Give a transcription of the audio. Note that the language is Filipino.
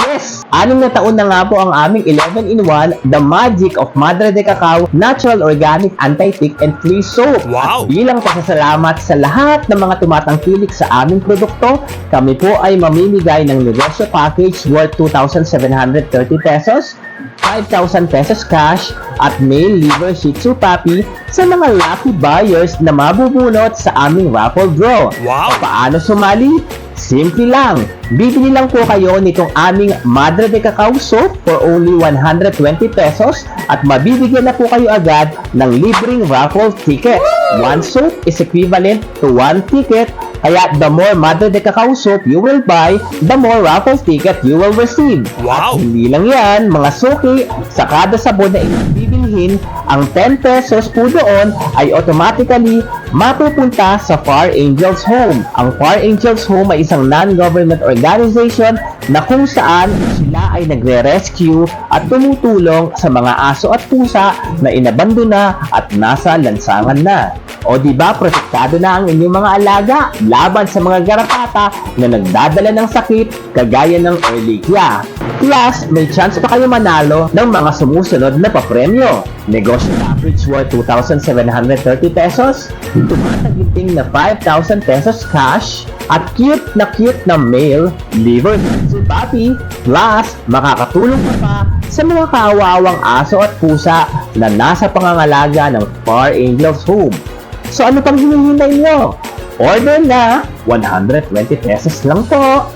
Yes! Anim na taon na nga po ang aming 11-in-1 The Magic of Madre de Cacao Natural Organic Anti-Tick and Free Soap. Wow! At bilang pasasalamat sa lahat ng mga tumatangkilik sa aming produkto, kami po ay mamimigay ng negosyo package worth 2,730 pesos, 5,000 pesos cash, at male liver shih tzu puppy sa mga lucky buyers na mabubunot sa aming raffle draw. Wow! Paano sumali? Simple lang. Bibili lang po kayo nitong aming Madre de Cacao soap for only 120 pesos at mabibigyan na po kayo agad ng libreng raffle ticket. One soap is equivalent to one ticket kaya the more Madre de Cacao soap you will buy, the more raffle ticket you will receive. Wow! Hindi lang yan, mga suki, sa kada sabon na inyong bibilhin, ang 10 pesos po doon ay automatically mapupunta sa Far Angels Home. Ang Far Angels Home ay isang non-government organization na kung saan sila ay nagre-rescue at tumutulong sa mga aso at pusa na inabandona at nasa lansangan na. O di ba protektado na ang inyong mga alaga laban sa mga garapata na nagdadala ng sakit kagaya ng Ehrlichia. Plus, may chance pa kayo manalo ng mga sumusunod na papremyo. Negosyo average worth 2,730 pesos, tumataginting na 5,000 pesos cash, at cute na cute na male liver si puppy. Plus, makakatulong ka pa sa mga kaawawang aso at pusa na nasa pangangalaga ng Far Angels Home. So ano pang hinihintay nyo? Order na! 120 pesos lang po!